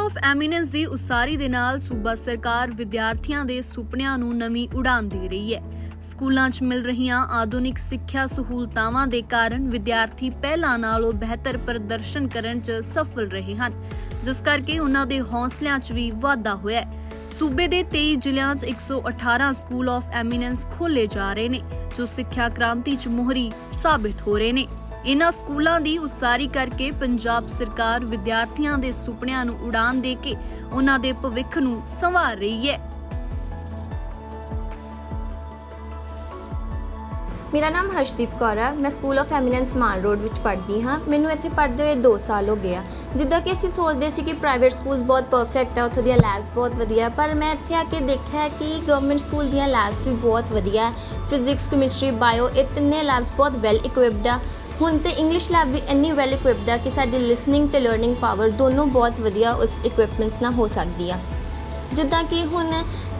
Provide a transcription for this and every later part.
Of eminence ਦੀ ਉਸਾਰੀ ਦੇ ਨਾਲ ਸੂਬਾ ਸਰਕਾਰ ਵਿਦਿਆਰਥੀਆਂ ਦੇ ਸੁਪਨਿਆਂ ਨੂੰ ਨਵੀਂ ਉਡਾਨ ਦੇ ਰਹੀ ਹੈ। ਸਕੂਲਾਂ 'ਚ ਮਿਲ ਰਹੀਆਂ ਆਧੁਨਿਕ ਸਿੱਖਿਆ ਸਹੂਲਤਾਵਾਂ ਦੇ ਕਾਰਨ ਵਿਦਿਆਰਥੀ ਪਹਿਲਾਂ ਨਾਲੋਂ ਬਿਹਤਰ ਪ੍ਰਦਰਸ਼ਨ ਕਰਨ 'ਚ ਸਫਲ ਰਹੇ ਹਨ। ਜਿਸ ਕਰਕੇ ਉਹਨਾਂ ਦੇ ਹੌਸਲਿਆਂ 'ਚ ਵੀ ਵਾਧਾ ਹੋਇਆ ਹੈ। ਸੂਬੇ ਦੇ 23 ਜ਼ਿਲ੍ਹਿਆਂ 'ਚ 118 ਸਕੂਲ ਆਫ ਐਮੀਨੈਂਸ ਖੋਲੇ ਜਾ ਰਹੇ ਨੇ, ਜੋ ਸਿੱਖਿਆ ਕ੍ਰਾਂਤੀ 'ਚ ਮੋਹਰੀ ਸਾਬਿਤ ਹੋ ਰਹੇ ਨੇ। ਇਨ੍ਹਾਂ ਸਕੂਲਾਂ ਦੀ ਉਸਾਰੀ ਕਰਕੇ ਪੰਜਾਬ ਸਰਕਾਰ ਵਿਦਿਆਰਥੀਆਂ ਦੇ ਸੁਪਨਿਆਂ ਨੂੰ ਉਡਾਨ ਦੇ ਕੇ ਉਹਨਾਂ ਦੇ ਭਵਿੱਖ ਨੂੰ ਸੰਵਾਰ ਰਹੀ ਹੈ। ਮੇਰਾ ਨਾਮ ਹਰਸ਼ਦੀਪ ਕੌਰ ਹੈ ਮੈਂ school of eminence Mann road ਵਿੱਚ ਪੜ੍ਹਦੀ ਹਾਂ। ਮੈਨੂੰ ਇੱਥੇ ਪੜ੍ਹਦੇ ਹੋਏ 2 ਸਾਲ ਹੋ ਗਏ ਆ। ਜਿੱਦਾਂ ਕਿ ਅਸੀਂ ਸੋਚਦੇ ਸੀ ਕਿ ਪ੍ਰਾਈਵੇਟ ਸਕੂਲਸ ਬਹੁਤ ਪਰਫੈਕਟ ਆ, ਉੱਥੋਂ ਦੀਆਂ ਲੈਬਸ ਬਹੁਤ ਵਧੀਆ, ਪਰ ਮੈਂ ਇੱਥੇ ਆ ਕੇ ਦੇਖਿਆ ਕਿ ਗਵਰਨਮੈਂਟ ਸਕੂਲ ਦੀਆਂ ਲੈਬਸ ਵੀ ਬਹੁਤ ਵਧੀਆ ਫਿਜ਼ਿਕਸ ਕੈਮਿਸਟਰੀ ਬਾਇਓ ਇਹ ਤਿੰਨੇ ਲੈਬਸ ਬਹੁਤ ਵੈਲ ਇਕਵਿਪਡ ਆ। ਹੁਣ ਤੇ ਇੰਗਲਿਸ਼ ਲੈਬ ਵੀ ਇੰਨੀ ਵੈਲ ਇਕਵਿਪਡ ਆ ਕਿ ਸਾਡੀ ਲਿਸਨਿੰਗ ਤੇ ਲਰਨਿੰਗ ਪਾਵਰ ਦੋਨੋਂ ਬਹੁਤ ਵਧੀਆ ਉਸ ਇਕਵਿਪਮੈਂਟਸ ਨਾਲ ਹੋ ਸਕਦੀ ਆ। ਜਿੱਦਾਂ ਕਿ ਹੁਣ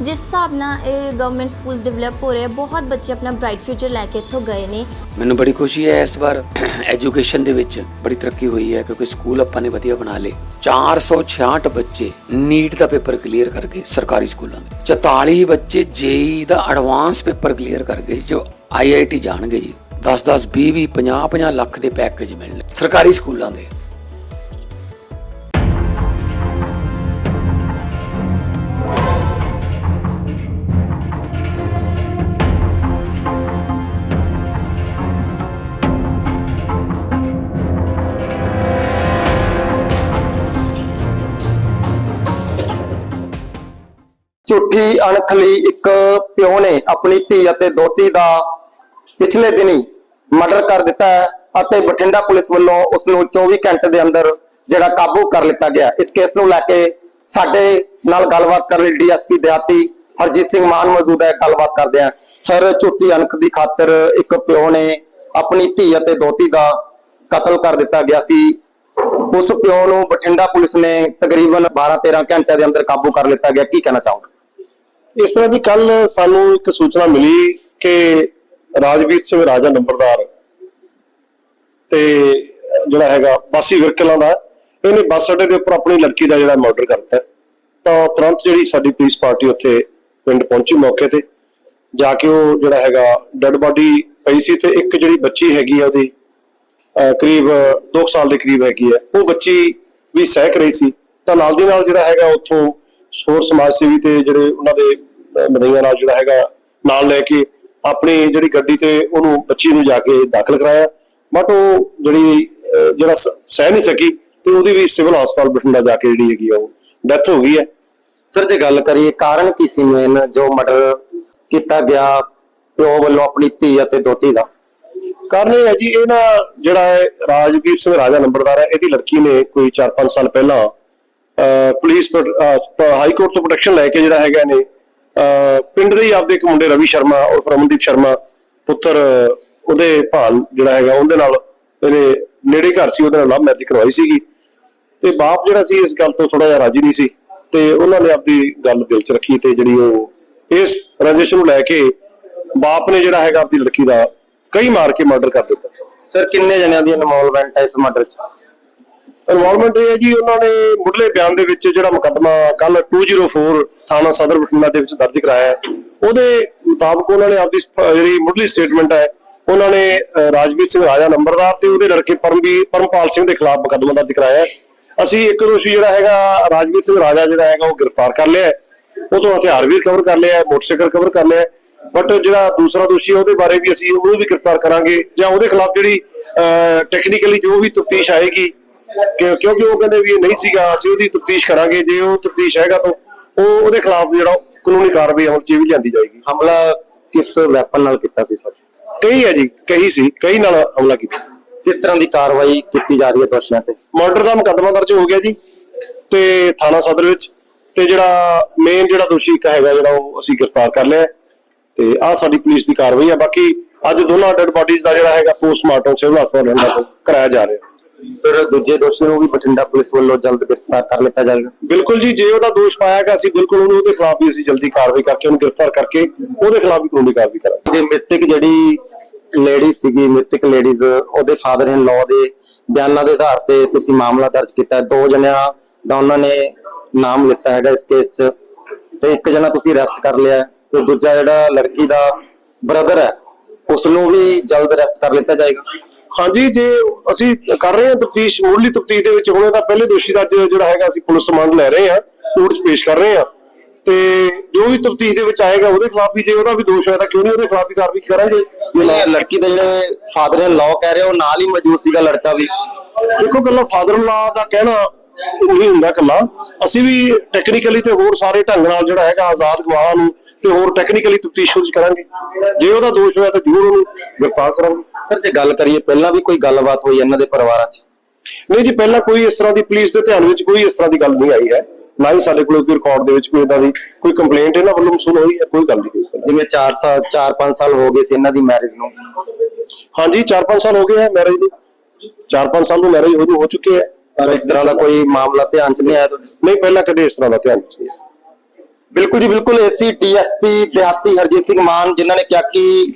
ਜਿਸ ਹਿਸਾਬ ਨਾਲ ਇਹ ਗਵਰਨਮੈਂਟ ਸਕੂਲਸ ਡਿਵੈਲਪ ਹੋ ਰਹੇ ਆ, ਬਹੁਤ ਬੱਚੇ ਆਪਣਾ ਬ੍ਰਾਈਟ ਫਿਊਚਰ ਲੈ ਕੇ ਇੱਥੋਂ ਗਏ ਨੇ। ਮੈਨੂੰ ਬੜੀ ਖੁਸ਼ੀ ਹੈ ਇਸ ਵਾਰ ਐਜੂਕੇਸ਼ਨ ਦੇ ਵਿੱਚ ਬੜੀ ਤਰੱਕੀ ਹੋਈ ਹੈ ਕਿਉਂਕਿ ਸਕੂਲ ਆਪਾਂ ਨੇ ਵਧੀਆ ਬਣਾ ਲਏ। 466 ਬੱਚੇ ਨੀਟ ਦਾ ਪੇਪਰ ਕਲੀਅਰ ਕਰ ਗਏ ਸਰਕਾਰੀ ਸਕੂਲਾਂ ਦੇ। 44 ਬੱਚੇ ਜੇਈ ਦਾ ਐਡਵਾਂਸ ਪੇਪਰ ਕਲੀਅਰ ਕਰ ਗਏ ਜੋ ਆਈਆਈਟੀ ਜਾਣਗੇ ਜੀ। 10 10 20 20 50 50 ਲੱਖ ਦੇ ਪੈਕੇਜ ਮਿਲਣੇ। ਸਰਕਾਰੀ ਸਕੂਲਾਂ ਦੇ। ਝੂਠੀ ਅਣਖ ਲਈ ਇੱਕ ਪਿਓ ਨੇ ਆਪਣੀ ਧੀ ਅਤੇ ਦੋਤੀ ਦਾ ਪਿਛਲੇ ਦਿਨੀ ਮਰਡਰ ਕਰ ਦਿੱਤਾ ਹੈ ਅਤੇ ਬਠਿੰਡਾ ਪੁਲਿਸ ਵੱਲੋਂ ਉਸ ਨੂੰ 24 ਘੰਟੇ ਦੇ ਅੰਦਰ ਜਿਹੜਾ ਕਾਬੂ ਕਰ ਲਿੱਤਾ ਗਿਆ। ਇਸ ਕੇਸ ਨੂੰ ਲੈ ਕੇ ਸਾਡੇ ਨਾਲ ਗੱਲਬਾਤ ਕਰਨ ਲਈ ਡੀਐਸਪੀ ਦਿਹਾਤੀ ਹਰਜੀਤ ਸਿੰਘ ਮਾਨ ਮੌਜੂਦ ਹੈ। ਗੱਲਬਾਤ ਕਰਦੇ ਆ ਸਰ, ਝੂਠੀ ਅਣਖ ਦੀ ਖਾਤਰ ਇੱਕ ਪਿਓ ਨੇ ਆਪਣੀ ਧੀ ਅਤੇ ਦੋਤੀ ਦਾ ਕਤਲ ਕਰ ਦਿੱਤਾ ਗਿਆ ਸੀ। ਉਸ ਪਿਓ ਨੂੰ ਬਠਿੰਡਾ ਪੁਲਿਸ ਨੇ ਤਕਰੀਬਨ 12-13 ਘੰਟੇ ਦੇ ਅੰਦਰ ਕਾਬੂ ਕਰ ਲਿੱਤਾ ਗਿਆ। ਕੀ ਕਹਿਣਾ ਚਾਹੋਗੇ? ਇਸ ਤਰ੍ਹਾਂ ਦੀ ਕੱਲ ਸਾਨੂੰ ਇੱਕ ਸੂਚਨਾ ਮਿਲੀ ਕਿ ਰਾਜਵੀਰ ਸਿੰਘ ਰਾਜਾ ਨੰਬਰਦਾਰ ਤੇ ਜਿਹੜਾ ਹੈਗਾ ਬਾਸੀ ਵਿਰਕਲਾਂ ਦਾ, ਇਹਨੇ ਬੱਸ ਅੱਡੇ ਦੇ ਉੱਪਰ ਆਪਣੀ ਲੜਕੀ ਦਾ ਜਿਹੜਾ ਮਰਡਰ ਕਰਤਾ। ਤਾਂ ਤੁਰੰਤ ਜਿਹੜੀ ਸਾਡੀ ਪੁਲਿਸ ਪਾਰਟੀ ਉੱਥੇ ਪਿੰਡ ਪਹੁੰਚੀ ਮੌਕੇ ਤੇ। ਜਾ ਕੇ ਉਹ ਜਿਹੜਾ ਹੈਗਾ ਡੈੱਡ ਬਾਡੀ ਪਈ ਸੀ ਤੇ ਇੱਕ ਜਿਹੜੀ ਬੱਚੀ ਹੈਗੀ ਆ ਉਹਦੀ, ਅਹ ਕਰੀਬ 2 ਸਾਲ ਦੇ ਕਰੀਬ ਹੈਗੀ ਹੈ ਉਹ ਬੱਚੀ ਵੀ ਸਹਿਕ ਰਹੀ ਸੀ। ਤਾਂ ਨਾਲ ਦੀ ਨਾਲ ਜਿਹੜਾ ਹੈਗਾ ਉੱਥੋਂ ਹੋਰ ਸਮਾਜ ਸੇਵੀ ਤੇ ਜਿਹੜੇ ਉਹਨਾਂ ਦੇ, ਅਹ ਮਦਈਆਂ ਨਾਲ ਜਿਹੜਾ ਹੈਗਾ ਨਾਲ ਲੈ ਕੇ ਆਪਣੀ ਜਿਹੜੀ ਗੱਡੀ ਤੇ ਉਹਨੂੰ ਬੱਚੀ ਨੂੰ ਜਾ ਕੇ ਦਾਖਲ ਕਰਾਇਆ। ਬਟ ਉਹ ਜਿਹੜੀ ਜਿਹੜਾ ਸਹਿ ਨਹੀਂ ਸਕੀ ਤੇ ਉਹਦੀ ਵੀ ਸਿਵਲ ਹਸਪਤਾਲ ਬਠਿੰਡਾ ਜਾ ਕੇ ਜਿਹੜੀ ਹੈਗੀ ਉਹ ਡੈਥ ਹੋ ਗਈ ਹੈ। ਫਿਰ ਜੇ ਗੱਲ ਕਰੀਏ ਕਾਰਨ ਕੀ ਸੀ ਮੇਨ ਜੋ ਮਰਡਰ ਕੀਤਾ ਗਿਆ ਪਿਓ ਵੱਲੋਂ ਆਪਣੀ ਧੀ ਅਤੇ ਦੋਤੀ ਦਾ? ਕਾਰਨ ਇਹ ਹੈ ਜੀ ਇਹ ਨਾ ਜਿਹੜਾ ਹੈ ਰਾਜਵੀਰ ਸਿੰਘ ਰਾਜਾ ਨੰਬਰਦਾਰ ਹੈ ਇਹਦੀ ਲੜਕੀ ਨੇ ਕੋਈ 4-5 ਸਾਲ ਪਹਿਲਾਂ ਪੁਲਿਸ ਹਾਈ ਕੋਰਟ ਤੋਂ ਪ੍ਰੋਟੈਕਸ਼ਨ ਲੈ ਕੇ ਜਿਹੜਾ ਹੈਗਾ ਨੇ ਪਿੰਡ ਦੇ ਹੀ ਆਪਦੇ ਇੱਕ ਮੁੰਡੇ ਰਵੀ ਸ਼ਰਮਾ ਔਰ ਰਮਨਦੀਪ ਸ਼ਰਮਾ ਪੁੱਤਰ ਉਹਦੇ ਭਾਣ ਜਿਹੜਾ ਹੈਗਾ, ਉਹਦੇ ਨਾਲ ਇਹਨੇ ਨੇੜੇ ਘਰ ਸੀ, ਉਹਦੇ ਨਾਲ ਲਵ ਮੈਰਿਜ ਕਰਵਾਈ ਸੀਗੀ। ਤੇ ਬਾਪ ਜਿਹੜਾ ਸੀ, ਇਸ ਗੱਲ ਤੋਂ ਥੋੜਾ ਜਿਹਾ ਰਾਜੀ ਨਹੀਂ ਸੀ। ਤੇ ਉਹਨਾਂ ਨੇ ਆਪਦੀ ਗੱਲ ਦਿਲ 'ਚ ਰੱਖੀ ਤੇ ਜਿਹੜੀ ਉਹ ਇਸ ਰੰਜਿਸ਼ ਨੂੰ ਲੈ ਕੇ ਬਾਪ ਨੇ ਜਿਹੜਾ ਹੈਗਾ ਆਪਦੀ ਲੜਕੀ ਦਾ ਕਈ ਮਾਰ ਕੇ ਮਰਡਰ ਕਰ ਦਿੱਤਾ। ਸਰ ਕਿੰਨੇ ਜਣਿਆਂ ਦੀ ਇਨਵੋਲਵਮੈਂਟ ਹੈ ਇਸ ਮਰਡਰ 'ਚ? ਇਨਵੋਲਵਮੈਂਟ ਇਹ ਹੈ ਜੀ, ਉਹਨਾਂ ਨੇ ਮੁੱਢਲੇ ਬਿਆਨ ਦੇ ਵਿੱਚ ਜਿਹੜਾ ਮੁਕੱਦਮਾ ਕੱਲ 204 ਥਾਣਾ ਸਦਰ ਬਠਿੰਡਾ ਦੇ ਵਿੱਚ ਦਰਜ ਕਰਾਇਆ ਉਹਦੇ ਮੁਤਾਬਕ ਉਹਨਾਂ ਨੇ ਆਪਦੀ ਜਿਹੜੀ ਮੁੱਢਲੀ ਸਟੇਟਮੈਂਟ ਹੈ, ਉਹਨਾਂ ਨੇ ਰਾਜਵੀਰ ਸਿੰਘ ਰਾਜਾ ਨੰਬਰਦਾਰ ਤੇ ਉਹਦੇ ਲੜਕੇ ਪਰਮਵੀਰ ਪਰਮਪਾਲ ਸਿੰਘ ਦੇ ਖਿਲਾਫ ਮੁਕੱਦਮਾ ਦਰਜ ਕਰਾਇਆ ਅਸੀਂ ਇੱਕ ਦੋਸ਼ੀ ਜਿਹੜਾ ਹੈਗਾ, ਰਾਜਵੀਰ ਸਿੰਘ ਰਾਜਾ ਜਿਹੜਾ ਹੈਗਾ, ਉਹ ਗ੍ਰਿਫਤਾਰ ਕਰ ਲਿਆ ਉਹ ਤੋਂ ਹਥਿਆਰ ਵੀ ਕਵਰ ਕਰ ਲਿਆ ਮੋਟਰਸਾਈਕਲ ਕਵਰ ਕਰ ਲਿਆ ਬਟ ਜਿਹੜਾ ਦੂਸਰਾ ਦੋਸ਼ੀ ਹੈ, ਉਹਦੇ ਬਾਰੇ ਵੀ ਅਸੀਂ ਉਹਨੂੰ ਵੀ ਗ੍ਰਿਫਤਾਰ ਕਰਾਂਗੇ। ਜਾਂ ਉਹਦੇ ਖਿਲਾਫ ਜਿਹੜੀ ਟੈਕਨੀਕਲੀ ਜੋ ਵੀ ਤਫਤੀਸ਼ ਆਏਗੀ ਕਿ- ਕਿਉਂਕਿ ਉਹ ਕਹਿੰਦੇ ਵੀ ਇਹ ਨਹੀਂ ਸੀਗਾ ਅਸੀਂ ਉਹਦੀ ਤਫਤੀਸ਼ ਕਰਾਂਗੇ ਜੇ ਉਹ ਤਫਤੀਸ਼ ਹੈਗਾ ਤਾਂ ਉਹ ਉਹਦੇ ਖਿਲਾਫ ਜਿਹੜਾ ਕਾਨੂੰਨੀ ਕਾਰਵਾਈ ਅਮਲ 'ਚ ਵੀ ਲਿਆਂਦੀ ਜਾਏਗੀ। ਹਮਲਾ ਕਿਸ ਵੈਪਨ ਨਾਲ ਕੀਤਾ ਸੀ ਸਰ? ਕਈ ਹੈ ਜੀ ਕਈ ਸੀ ਕਈ ਨਾਲ ਹਮਲਾ ਕੀਤਾ। ਕਿਸ ਤਰ੍ਹਾਂ ਦੀ ਕਾਰਵਾਈ ਕੀਤੀ ਜਾ ਰਹੀ ਹੈ ਦੋਸ਼ੀਆਂ ਤੇ? ਮਰਡਰ ਦਾ ਮੁਕੱਦਮਾ ਦਰਜ ਹੋ ਗਿਆ ਜੀ ਤੇ ਥਾਣਾ ਸਦਰ ਵਿੱਚ ਤੇ ਜਿਹੜਾ ਮੇਨ ਜਿਹੜਾ ਦੋਸ਼ੀ ਇੱਕ ਹੈਗਾ ਜਿਹੜਾ ਉਹ ਅਸੀਂ ਗ੍ਰਿਫਤਾਰ ਕਰ ਲਿਆ। ਤੇ ਆਹ ਸਾਡੀ ਪੁਲਿਸ ਦੀ ਕਾਰਵਾਈ ਹੈ। ਬਾਕੀ ਅੱਜ ਦੋਨਾਂ ਡੈਡ ਬਾਡੀਜ਼ ਦਾ ਜਿਹੜਾ ਹੈਗਾ ਪੋਸਟਮਾਰਟਮ ਸਿਵਲ ਹਸਪਤਾਲ ਤੋਂ ਕਰਾਇਆ ਜਾ ਰਿਹਾ। ਸਰ ਦੂਜੇ ਦੋਸ਼ੀ ਨੂੰ ਵੀ ਬਠਿੰਡਾ ਪੁਲਿਸ ਵੱਲੋਂ ਜਲਦ ਗ੍ਰਿਫਤਾਰ ਕਰ ਲਿੱਤਾ ਜਾਏਗਾ। ਬਿਲਕੁਲ ਜੀ ਜੇ ਉਹਦਾ ਦੋਸ਼ ਪਾਇਆ ਗਿਆ ਅਸੀਂ ਬਿਲਕੁਲ ਉਹਨੂੰ ਉਹਦੇ ਖਿਲਾਫ ਵੀ ਅਸੀਂ ਜਲਦੀ ਕਾਰਵਾਈ ਕਰਕੇ ਉਹਨੂੰ ਗ੍ਰਿਫਤਾਰ ਕਰਕੇ ਉਹਦੇ ਖਿਲਾਫ ਵੀ ਕਾਨੂੰਨੀ ਕਾਰਵਾਈ ਕਰਾਂਗੇ। ਜੇ ਮ੍ਰਿਤਕ ਜਿਹੜੀ ਲੇਡੀ ਸੀਗੀ ਮ੍ਰਿਤਕ ਲੇਡੀਜ਼ ਉਹਦੇ ਫਾਦਰ ਇਨ ਲਾਅ ਦੇ ਬਿਆਨਾਂ ਦੇ ਆਧਾਰ ਤੇ ਤੁਸੀਂ ਮਾਮਲਾ ਦਰਜ ਕੀਤਾ। ਦੋ ਜਣਿਆਂ ਦਾ ਉਹਨਾਂ ਨੇ ਨਾਮ ਲਿੱਤਾ ਹੈਗਾ ਇਸ ਕੇਸ 'ਚ ਤੇ ਇੱਕ ਜਣਾ ਤੁਸੀਂ ਅਰੈਸਟ ਕਰ ਲਿਆ ਤੇ ਦੂਜਾ ਜਿਹੜਾ ਲੜਕੀ ਦਾ ਬ੍ਰਦਰ ਹੈ ਉਸ ਨੂੰ ਵੀ ਜਲਦ ਅਰੈਸਟ ਕਰ ਲਿੱਤਾ ਜਾਏਗਾ। ਹਾਂਜੀ ਜੇ ਅਸੀਂ ਕਰ ਰਹੇ ਹਾਂ ਤਫਤੀਸ਼ ਮੁੱਢਲੀ ਤਫਤੀਸ਼ ਦੇ ਵਿੱਚ ਹੁਣ ਤਾਂ ਪਹਿਲੇ ਦੋਸ਼ੀ ਦਾ ਜਿਹੜਾ ਹੈਗਾ ਅਸੀਂ ਪੁਲਿਸ ਰਿਮਾਂਡ ਲੈ ਰਹੇ ਹਾਂ ਕੋਰਟ 'ਚ ਪੇਸ਼ ਕਰ ਰਹੇ ਹਾਂ। ਤੇ ਜੋ ਵੀ ਤਫਤੀਸ਼ ਦੇ ਵਿੱਚ ਆਏਗਾ ਉਹਦੇ ਖਿਲਾਫ ਵੀ ਜੇ ਉਹਦਾ ਵੀ ਦੋਸ਼ ਹੋਇਆ ਤਾਂ ਕਿਉਂ ਨਹੀਂ ਉਹਦੇ ਖਿਲਾਫ ਵੀ ਕਾਰਵਾਈ ਕਰਾਂਗੇ? ਇਹ ਲੜਕੀ ਦਾ ਜਿਹੜੇ ਫਾਦਰ ਇਨ ਲਾਅ ਕਹਿ ਰਹੇ ਉਹ ਨਾਲ ਹੀ ਮੌਜੂਦ ਸੀਗਾ ਲੜਕਾ ਵੀ। ਦੇਖੋ ਗੱਲਾਂ ਫਾਦਰ ਲਾ ਦਾ ਕਹਿਣਾ ਉਹੀ ਹੁੰਦਾ ਕੱਲਾ ਅਸੀਂ ਵੀ ਟੈਕਨੀਕਲੀ ਤੇ ਹੋਰ ਸਾਰੇ ਢੰਗ ਨਾਲ ਜਿਹੜਾ ਹੈਗਾ ਆਜ਼ਾਦ ਗਵਾਹਾਂ ਨੂੰ ਤੇ ਹੋਰ ਟੈਕਨੀਕਲੀ ਤਫਤੀਸ਼ ਵਿੱਚ ਕਰਾਂਗੇ। ਜੇ ਉਹਦਾ ਦੋਸ਼ ਹੋਇਆ ਤਾਂ ਜ਼ਰੂਰ ਉਹਨੂੰ ਗ੍ਰਿਫਤਾਰ ਕਰਾਂਗੇ। ਸਰ ਜੇ ਗੱਲ ਕਰੀਏ ਪਹਿਲਾਂ ਵੀ ਕੋਈ ਗੱਲਬਾਤ ਹੋਈ ਇਹਨਾਂ ਦੇ ਪਰਿਵਾਰਾਂ 'ਚ? ਨਹੀਂ ਜੀ ਪਹਿਲਾਂ ਕੋਈ ਇਸ ਤਰ੍ਹਾਂ ਦੀ ਪੁਲਿਸ ਦੇ ਧਿਆਨ ਵਿੱਚ ਕੋਈ ਇਸ ਤਰ੍ਹਾਂ ਦੀ ਗੱਲ ਨਹੀਂ ਆਈ ਹੈ। ਨਾ ਹੀ ਸਾਡੇ ਕੋਲ ਕੋਈ ਰਿਕਾਰਡ ਦੇ ਵਿੱਚ ਕੋਈ ਇਦਾਂ ਦੀ ਕੋਈ ਕੰਪਲੇਂਟ ਇਹਨਾਂ ਵੱਲੋਂ ਮਸੂਲ ਹੋਈ ਹੈ ਕੋਈ ਗੱਲ ਨਹੀਂ। ਜਿਵੇਂ 4 ਸਾਲ 4-5 ਸਾਲ ਹੋ ਗਏ ਸੀ ਇਹਨਾਂ ਦੀ ਮੈਰਿਜ ਨੂੰ। ਹਾਂਜੀ 4-5 ਸਾਲ ਹੋ ਗਏ ਹੈ ਮੈਰਿਜ ਨੂੰ। 4-5 ਸਾਲ ਨੂੰ ਮੈਰਿਜ ਹੋ ਹੋ ਚੁੱਕੇ ਹੈ। ਪਰ ਇਸ ਤਰ੍ਹਾਂ ਦਾ ਕੋਈ ਮਾਮਲਾ ਧਿਆਨ 'ਚ ਨਹੀਂ ਆਇਆ ਨਹੀਂ ਪਹਿਲਾਂ ਕਦੇ ਇਸ ਤਰ੍ਹਾਂ ਦਾ ਧਿਆਨ ਨਹੀਂ ਸੀ ਬਿਲਕੁਲ ਜੀ, ਬਿਲਕੁਲ ਏਸੀ ਡੀਐਸਪੀ ਦਿਹਾਤੀ ਹਰਜੀਤ ਸਿੰਘ ਮਾਨ ਜਿਨ੍ਹਾਂ ਨੇ ਕਿਹਾ ਕਿ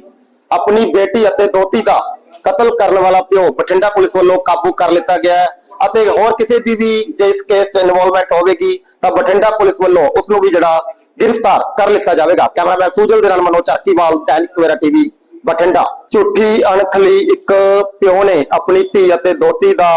ਆਪਣੀ ਬੇਟੀ ਅਤੇ ਦੋਤੀ ਦਾ ਕਤਲ ਕਰਨ ਵਾਲਾ ਪਿਓ ਬਠਿੰਡਾ ਪੁਲਿਸ ਵੱਲੋਂ ਕਾਬੂ ਕਰ ਲਿੱਤਾ ਗਿਆ ਹੈ ਅਤੇ ਹੋਰ ਕਿਸੇ ਦੀ ਵੀ ਜੇ ਇਸ ਕੇਸ 'ਚ ਇਨਵੋਲਵਮੈਂਟ ਹੋਵੇਗੀ ਤਾਂ ਬਠਿੰਡਾ ਪੁਲਿਸ ਵੱਲੋਂ ਉਸ ਨੂੰ ਵੀ ਜਿਹੜਾ ਗ੍ਰਿਫਤਾਰ ਕਰ ਲਿੱਤਾ ਜਾਵੇਗਾ। ਕੈਮਰਾਮੈਨ ਸੂਜਲ ਦੇ ਨਾਲ ਮਨੋਜ ਚਰਕੀਵਾਲ ਦੈਨਿਕ ਸਵੇਰਾ ਟੀਵੀ, ਬਠਿੰਡਾ। ਝੂਠੀ ਅਣਖ ਲਈ ਇੱਕ ਪਿਓ ਨੇ ਆਪਣੀ ਧੀ ਅਤੇ ਦੋਤੀ ਦਾ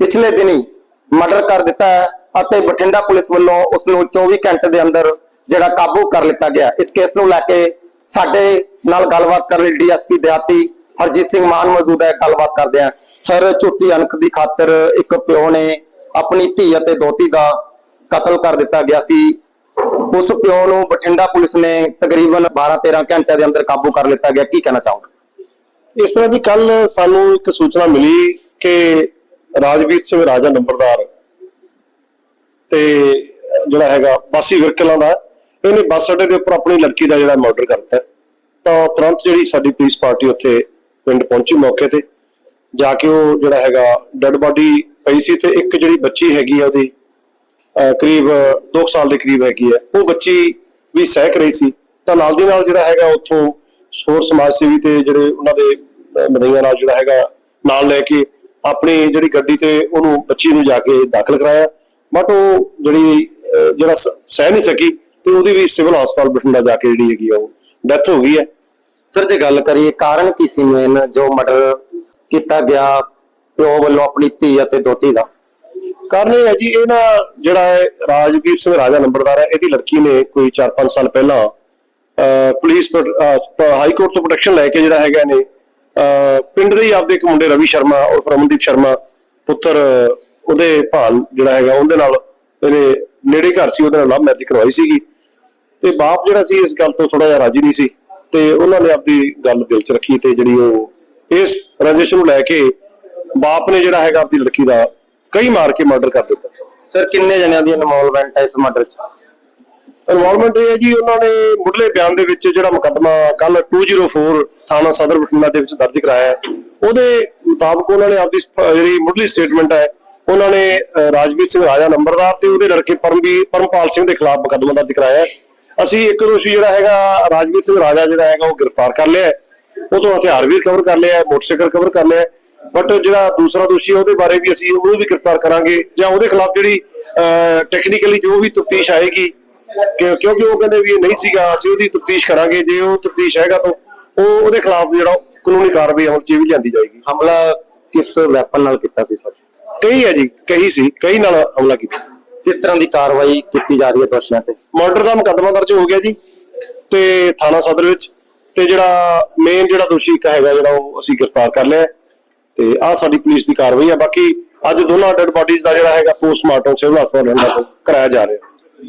ਪਿਛਲੇ ਦਿਨੀ ਮਰਡਰ ਕਰ ਦਿੱਤਾ ਹੈ। ਅਤੇ ਬਠਿੰਡਾ ਪੁਲਿਸ ਵੱਲੋਂ ਉਸ ਨੂੰ 24 ਘੰਟੇ ਦੇ ਅੰਦਰ ਜਿਹੜਾ ਕਾਬੂ ਕਰ ਲਿੱਤਾ ਗਿਆ। ਇਸ ਕੇਸ ਨੂੰ ਲੈ ਕੇ ਸਾਡੇ ਨਾਲ ਗੱਲਬਾਤ ਕਰਨ ਲਈ ਡੀਐਸਪੀ ਦਿਹਾਤੀ ਹਰਜੀਤ ਸਿੰਘ ਮਾਨ ਮੌਜੂਦ ਹੈ। ਗੱਲਬਾਤ ਕਰਦੇ ਆ ਸਰ, ਝੂਠੀ ਅਣਖ ਦੀ ਖਾਤਰ ਇੱਕ ਪਿਓ ਨੇ ਆਪਣੀ ਧੀ ਅਤੇ ਦੋਤੀ ਦਾ ਕਤਲ ਕਰ ਦਿੱਤਾ ਗਿਆ ਸੀ। ਉਸ ਪਿਓ ਨੂੰ ਬਠਿੰਡਾ ਪੁਲਿਸ ਨੇ ਤਕਰੀਬਨ 12-13 ਘੰਟੇ ਦੇ ਅੰਦਰ ਕਾਬੂ ਕਰ ਲਿੱਤਾ ਗਿਆ। ਕੀ ਕਹਿਣਾ ਚਾਹੋਗੇ? ਇਸ ਤਰ੍ਹਾਂ ਜੀ ਕੱਲ ਸਾਨੂੰ ਇੱਕ ਸੂਚਨਾ ਮਿਲੀ ਕਿ ਰਾਜਵੀਰ ਸਿੰਘ ਰਾਜਾ ਨੰਬਰਦਾਰ ਤੇ ਜਿਹੜਾ ਹੈਗਾ ਬਾਸੀ ਵਿਰਕਲਾਂ ਦਾ, ਇਹਨੇ ਬੱਸ ਅੱਡੇ ਦੇ ਉੱਪਰ ਆਪਣੀ ਲੜਕੀ ਦਾ ਜਿਹੜਾ ਮਰਡਰ ਕਰਤਾ। ਹੈ। ਤਾਂ ਤੁਰੰਤ ਜਿਹੜੀ ਸਾਡੀ ਪੁਲਿਸ ਪਾਰਟੀ ਉੱਥੇ ਪਿੰਡ ਪਹੁੰਚੀ ਮੌਕੇ ਤੇ। ਜਾ ਕੇ ਉਹ ਜਿਹੜਾ ਹੈਗਾ ਡੈੱਡ ਬਾਡੀ ਪਈ ਸੀ ਤੇ ਇੱਕ ਜਿਹੜੀ ਬੱਚੀ ਹੈਗੀ ਆ ਉਹਦੀ, ਅਹ ਕਰੀਬ 2 ਸਾਲ ਦੇ ਕਰੀਬ ਹੈਗੀ ਹੈ ਉਹ ਬੱਚੀ ਵੀ ਸਹਿਕ ਰਹੀ ਸੀ। ਤਾਂ ਨਾਲ ਦੀ ਨਾਲ ਜਿਹੜਾ ਹੈਗਾ ਉੱਥੋਂ ਹੋਰ ਸਮਾਜ ਸੇਵੀ ਤੇ ਜਿਹੜੇ ਉਹਨਾਂ ਦੇ, ਅਹ ਮਦਈਆਂ ਨਾਲ ਜਿਹੜਾ ਹੈਗਾ ਨਾਲ ਲੈ ਕੇ ਆਪਣੀ ਜਿਹੜੀ ਗੱਡੀ ਤੇ ਉਹਨੂੰ ਬੱਚੀ ਨੂੰ ਜਾ ਕੇ ਦਾਖਲ ਕਰਾਇਆ। ਬਟ ਉਹ ਜਿਹੜੀ ਜਿਹੜਾ ਸਹਿ ਨਹੀਂ ਸਕੀ ਤੇ ਉਹਦੀ ਵੀ ਸਿਵਲ ਹਸਪਤਾਲ ਬਠਿੰਡਾ ਜਾ ਕੇ ਜਿਹੜੀ ਹੈਗੀ ਉਹ ਡੈਥ ਹੋ ਗਈ ਹੈ। ਸਰ ਜੇ ਗੱਲ ਕਰੀਏ ਕਾਰਨ ਕੀ ਸੀ ਮੇਨ ਜੋ ਮਰਡਰ ਕੀਤਾ ਗਿਆ ਪਿਓ ਵੱਲੋਂ ਆਪਣੀ ਧੀ ਅਤੇ ਦੋਤੀ ਦਾ? ਕਾਰਨ ਇਹ ਹੈ ਜੀ ਇਹ ਨਾ ਜਿਹੜਾ ਹੈ ਰਾਜਵੀਰ ਸਿੰਘ ਰਾਜਾ ਨੰਬਰਦਾਰ ਹੈ ਇਹਦੀ ਲੜਕੀ ਨੇ ਕੋਈ 4-5 ਸਾਲ ਪਹਿਲਾਂ ਪੁਲਿਸ ਹਾਈ ਕੋਰਟ ਤੋਂ ਪ੍ਰੋਟੈਕਸ਼ਨ ਲੈ ਕੇ ਜਿਹੜਾ ਹੈਗਾ ਨੇ ਪਿੰਡ ਦੇ ਹੀ ਆਪਦੇ ਇੱਕ ਮੁੰਡੇ ਰਵੀ ਸ਼ਰਮਾ ਔਰ ਰਮਨਦੀਪ ਸ਼ਰਮਾ ਪੁੱਤਰ ਉਹਦੇ ਭਾਨ ਜਿਹੜਾ ਹੈਗਾ ਉਹਦੇ ਨਾਲ ਇਹਨੇ ਨੇੜੇ ਘਰ ਸੀ ਉਹਦੇ ਨਾਲ ਲਵ ਮੈਰਿਜ ਕਰਵਾਈ ਸੀਗੀ। ਤੇ ਬਾਪ ਜਿਹੜਾ ਸੀ ਇਸ ਗੱਲ ਤੋਂ ਥੋੜਾ ਜਿਹਾ ਰਾਜੀ ਨਹੀਂ ਸੀ। ਤੇ ਉਹਨਾਂ ਨੇ ਆਪਦੀ ਗੱਲ ਦਿਲ 'ਚ ਰੱਖੀ ਤੇ ਜਿਹੜੀ ਉਹ ਇਸ ਰੰਜਿਸ਼ ਨੂੰ ਲੈ ਕੇ ਬਾਪ ਨੇ ਜਿਹੜਾ ਹੈਗਾ ਆਪਦੀ ਲੜਕੀ ਦਾ ਕਈ ਮਾਰ ਕੇ ਮਰਡਰ ਕਰ ਦਿੱਤਾ। ਸਰ ਕਿੰਨੇ ਜਣਿਆਂ ਦੀ ਇਨਵੋਲਵਮੈਂਟ ਹੈ ਇਸ ਮਰਡਰ 'ਚ? ਇਨਵੋਲਵਮੈਂਟ ਇਹ ਹੈ ਜੀ ਉਹਨਾਂ ਨੇ ਮੁੱਢਲੇ ਬਿਆਨ ਦੇ ਵਿੱਚ ਜਿਹੜਾ ਮੁਕੱਦਮਾ ਕੱਲ 204 ਥਾਣਾ ਸਦਰ ਬਠਿੰਡਾ ਦੇ ਵਿੱਚ ਦਰਜ ਕਰਾਇਆ ਉਹਦੇ ਮੁਤਾਬਕ ਉਹਨਾਂ ਨੇ ਆਪਦੀ ਜਿਹੜੀ ਮੁੱਢਲੀ ਸਟੇਟਮੈਂਟ ਹੈ ਉਹਨਾਂ ਨੇ ਰਾਜਵੀਰ ਸਿੰਘ ਰਾਜਾ ਨੰਬਰਦਾਰ ਤੇ ਉਹਦੇ ਲੜਕੇ ਪਰਮਵੀਰ ਪਰਮਪਾਲ ਸਿੰਘ ਦੇ ਖਿਲਾਫ ਮੁਕੱਦਮਾ ਦਰਜ ਕਰਾਇਆ ਅਸੀਂ ਇੱਕ ਦੋਸ਼ੀ ਜਿਹੜਾ ਹੈਗਾ, ਰਾਜਵੀਰ ਸਿੰਘ ਰਾਜਾ ਜਿਹੜਾ ਹੈਗਾ, ਉਹ ਗ੍ਰਿਫਤਾਰ ਕਰ ਲਿਆ ਉਹ ਤੋਂ ਹਥਿਆਰ ਵੀ ਕਵਰ ਕਰ ਲਿਆ ਮੋਟਰਸਾਈਕਲ ਕਵਰ ਕਰ ਲਿਆ ਬਟ ਜਿਹੜਾ ਦੂਸਰਾ ਦੋਸ਼ੀ ਉਹਦੇ ਬਾਰੇ ਵੀ ਅਸੀਂ ਉਹਨੂੰ ਵੀ ਗ੍ਰਿਫਤਾਰ ਕਰਾਂਗੇ। ਜਾਂ ਉਹਦੇ ਖਿਲਾਫ ਜਿਹੜੀ ਟੈਕਨੀਕਲੀ ਜੋ ਵੀ ਤਫਤੀਸ਼ ਆਏਗੀ ਕਿਉਂਕਿ ਉਹ ਕਹਿੰਦੇ ਵੀ ਇਹ ਨਹੀਂ ਸੀਗਾ, ਅਸੀਂ ਉਹਦੀ ਤਫਤੀਸ਼ ਕਰਾਂਗੇ। ਜੇ ਉਹ ਤਫਤੀਸ਼ ਹੈਗਾ ਤਾਂ ਉਹ ਉਹਦੇ ਖਿਲਾਫ ਜਿਹੜਾ ਕਾਨੂੰਨੀ ਕਾਰਵਾਈ ਅਮਲ 'ਚ ਵੀ ਲਿਆਂਦੀ ਜਾਏਗੀ। ਹਮਲਾ ਕਿਸ ਵੈਪਨ ਨਾਲ ਕੀਤਾ ਸੀ, ਸਰ? ਕਈ ਹੈ ਜੀ ਕਈ ਸੀ ਕਈ ਨਾਲ ਹਮਲਾ ਕੀਤਾ। ਕਿਸ ਤਰ੍ਹਾਂ ਦੀ ਕਾਰਵਾਈ ਕੀਤੀ ਜਾ ਰਹੀ ਹੈ ਦੋਸ਼ੀਆਂ ਤੇ? ਮਰਡਰ ਦਾ ਮੁਕੱਦਮਾ ਦਰਜ ਹੋ ਗਿਆ ਜੀ ਤੇ ਥਾਣਾ ਸਦਰ ਵਿੱਚ ਤੇ ਜਿਹੜਾ ਮੇਨ ਜਿਹੜਾ ਦੋਸ਼ੀ ਇੱਕ ਹੈਗਾ ਜਿਹੜਾ ਉਹ ਅਸੀਂ ਗ੍ਰਿਫਤਾਰ ਕਰ ਲਿਆ। ਤੇ ਆਹ ਸਾਡੀ ਪੁਲਿਸ ਦੀ ਕਾਰਵਾਈ ਹੈ। ਬਾਕੀ ਅੱਜ ਦੋਨਾਂ ਡੈਡ ਬਾਡੀਜ਼ ਦਾ ਜਿਹੜਾ ਹੈਗਾ ਪੋਸਟਮਾਰਟਮ ਸਿਵਲ ਹਸਪਤਾਲ ਤੋਂ ਕਰਾਇਆ ਜਾ ਰਿਹਾ।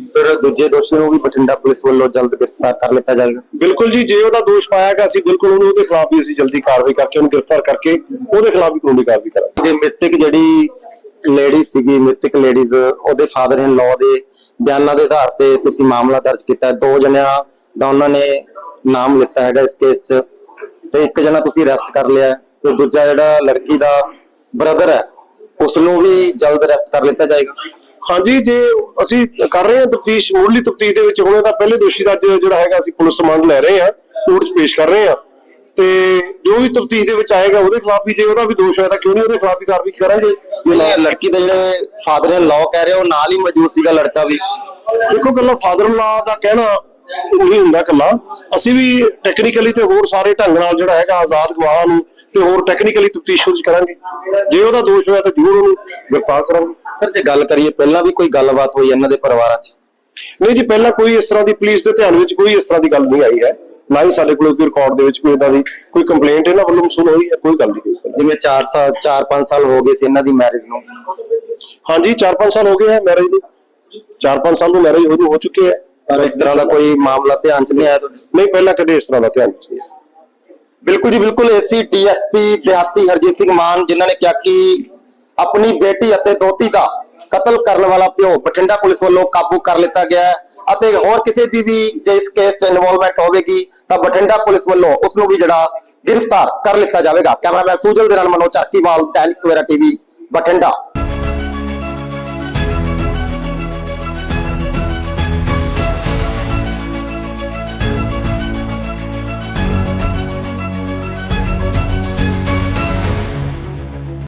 ਸਰ ਦੂਜੇ ਦੋਸ਼ੀ ਨੂੰ ਵੀ ਬਠਿੰਡਾ ਪੁਲਿਸ ਵੱਲੋਂ ਜਲਦ ਗ੍ਰਿਫਤਾਰ ਕਰ ਲਿੱਤਾ ਜਾਏਗਾ। ਬਿਲਕੁਲ ਜੀ ਜੇ ਉਹਦਾ ਦੋਸ਼ ਪਾਇਆ ਗਿਆ ਅਸੀਂ ਬਿਲਕੁਲ ਉਹਨੂੰ ਉਹਦੇ ਖਿਲਾਫ ਵੀ ਅਸੀਂ ਜਲਦੀ ਕਾਰਵਾਈ ਕਰਕੇ ਉਹਨੂੰ ਗ੍ਰਿਫਤਾਰ ਕਰਕੇ ਉਹਦੇ ਖਿਲਾਫ ਵੀ ਕਾਨੂੰਨੀ ਕਾਰਵਾਈ ਕਰਾਂਗੇ। ਜੇ ਮ੍ਰਿਤਕ ਜਿਹੜੀ ਲੇਡੀ ਸੀਗੀ ਮ੍ਰਿਤਕ ਲੇਡੀਜ਼ ਉਹਦੇ ਫਾਦਰ ਇਨ ਲਾਅ ਦੇ ਬਿਆਨਾਂ ਦੇ ਆਧਾਰ ਤੇ ਤੁਸੀਂ ਮਾਮਲਾ ਦਰਜ ਕੀਤਾ। ਦੋ ਜਣਿਆਂ ਦਾ ਉਹਨਾਂ ਨੇ ਨਾਮ ਲਿੱਤਾ ਹੈਗਾ ਇਸ ਕੇਸ 'ਚ ਤੇ ਇੱਕ ਜਣਾ ਤੁਸੀਂ ਅਰੈਸਟ ਕਰ ਲਿਆ ਤੇ ਦੂਜਾ ਜਿਹੜਾ ਲੜਕੀ ਦਾ ਬ੍ਰਦਰ ਹੈ ਉਸ ਨੂੰ ਵੀ ਜਲਦ ਅਰੈਸਟ ਕਰ ਲਿੱਤਾ ਜਾਏਗਾ। ਹਾਂਜੀ, ਜੇ ਅਸੀਂ ਕਰ ਰਹੇ ਹਾਂ ਤਫਤੀਸ਼ ਮੁੱਢਲੀ ਤਫਤੀਸ਼ ਦੇ ਵਿੱਚ ਹੁਣ ਤਾਂ ਪਹਿਲੇ ਦੋਸ਼ੀ ਦਾ ਅੱਜ ਜਿਹੜਾ ਹੈਗਾ ਅਸੀਂ ਪੁਲਿਸ ਰਿਮਾਂਡ ਲੈ ਰਹੇ ਹਾਂ, ਕੋਰਟ 'ਚ ਪੇਸ਼ ਕਰ ਰਹੇ ਹਾਂ। ਤੇ ਜੋ ਵੀ ਤਫਤੀਸ਼ ਦੇ ਵਿੱਚ ਆਏਗਾ ਉਹਦੇ ਖਿਲਾਫ ਵੀ ਜੇ ਉਹਦਾ ਵੀ ਦੋਸ਼ ਹੋਇਆ ਤਾਂ ਕਿਉਂ ਨਹੀਂ ਉਹਦੇ ਖਿਲਾਫ ਵੀ ਕਾਰਵਾਈ ਕਰਾਂਗੇ? ਇਹ ਲੜਕੀ ਦੇ ਜਿਹੜੇ ਫਾਦਰ ਨੇ ਲਾਅ ਕਹਿ ਰਹੇ ਉਹ ਨਾਲ ਹੀ ਮੌਜੂਦ ਸੀਗਾ ਲੜਕਾ ਵੀ। ਦੇਖੋ ਕੱਲਾ ਫਾਦਰ ਲਾ ਦਾ ਕਹਿਣਾ ਉਹੀ ਹੁੰਦਾ ਕੱਲਾ ਅਸੀਂ ਵੀ ਟੈਕਨੀਕਲੀ ਤੇ ਹੋਰ ਸਾਰੇ ਢੰਗ ਨਾਲ ਜਿਹੜਾ ਹੈਗਾ ਆਜ਼ਾਦ ਗਵਾਹਾਂ ਨੂੰ ਤੇ ਹੋਰ ਟੈਕਨੀਕਲੀ ਤਫਤੀਸ਼ ਵਿੱਚ ਕਰਾਂਗੇ। ਜੇ ਉਹਦਾ ਦੋਸ਼ ਹੋਇਆ ਤਾਂ ਜ਼ਰੂਰ ਉਹਨੂੰ ਗ੍ਰਿਫਤਾਰ ਕਰਾਂਗੇ। ਸਰ ਜੇ ਗੱਲ ਕਰੀਏ ਪਹਿਲਾਂ ਵੀ ਕੋਈ ਗੱਲਬਾਤ ਹੋਈ ਇਹਨਾਂ ਦੇ ਪਰਿਵਾਰਾਂ 'ਚ? ਨਹੀਂ ਜੀ ਪਹਿਲਾਂ ਕੋਈ ਇਸ ਤਰ੍ਹਾਂ ਦੀ ਪੁਲਿਸ ਦੇ ਧਿਆਨ ਵਿੱਚ ਕੋਈ ਇਸ ਤਰ੍ਹਾਂ ਦੀ ਗੱਲ ਨਹੀਂ ਆਈ ਹੈ। ਨਾ ਹੀ ਸਾਡੇ ਕੋਲ ਕੋਈ ਰਿਕਾਰਡ ਦੇ ਵਿੱਚ ਕੋਈ ਇਦਾਂ ਦੀ ਕੋਈ ਕੰਪਲੇਂਟ ਇਹਨਾਂ ਵੱਲੋਂ ਮਸੂਲ ਹੋਈ ਹੈ ਕੋਈ ਗੱਲ ਨਹੀਂ ਹੋਈ। ਜਿਵੇਂ 4 ਸਾਲ 4-5 ਸਾਲ ਹੋ ਗਏ ਸੀ ਇਹਨਾਂ ਦੀ ਮੈਰਿਜ ਨੂੰ। ਹਾਂਜੀ 4-5 ਸਾਲ ਹੋ ਗਏ ਹੈ ਮੈਰਿਜ ਨੂੰ। 4-5 ਸਾਲ ਨੂੰ ਮੈਰਿਜ ਹੋ ਚੁੱਕੇ ਹੈ। ਪਰ ਇਸ ਤਰ੍ਹਾਂ ਦਾ ਕੋਈ ਮਾਮਲਾ ਧਿਆਨ 'ਚ ਨਹੀਂ ਆਇਆ ਨਹੀਂ ਪਹਿਲਾਂ ਕਦੇ ਇਸ ਤਰ੍ਹਾਂ ਦਾ ਧਿਆਨ ਨਹੀਂ ਸੀ। ਬਿਲਕੁਲ ਜੀ ਬਿਲਕੁਲ ਏਸੀ ਡੀਐਸਪੀ ਦਿਹਾਤੀ ਹਰਜੀਤ ਸਿੰਘ ਮਾਨ ਜਿਨ੍ਹਾਂ ਨੇ ਕਿਹਾ ਕਿ ਆਪਣੀ ਬੇਟੀ ਅਤੇ ਦੋਤੀ ਦਾ ਕਤਲ ਕਰਨ ਵਾਲਾ ਪਿਓ ਬਠਿੰਡਾ ਪੁਲਿਸ ਵੱਲੋਂ ਕਾਬੂ ਕਰ ਲਿੱਤਾ ਗਿਆ ਹੈ। ਅਤੇ ਹੋਰ ਕਿਸੇ ਦੀ ਵੀ ਜੇ ਇਸ ਕੇਸ 'ਚ ਇਨਵੋਲਵਮੈਂਟ ਹੋਵੇਗੀ ਤਾਂ ਬਠਿੰਡਾ ਪੁਲਿਸ ਵੱਲੋਂ ਉਸ ਨੂੰ ਵੀ ਜਿਹੜਾ ਗ੍ਰਿਫਤਾਰ ਕਰ ਲਿੱਤਾ ਜਾਵੇਗਾ। ਕੈਮਰਾਮੈਨ ਸੂਜਲ ਦੇ ਨਾਲ ਮਨੋਜ ਚਰਕੀਵਾਲ ਦੈਨਿਕ ਸਵੇਰਾ ਟੀਵੀ ਬਠਿੰਡਾ।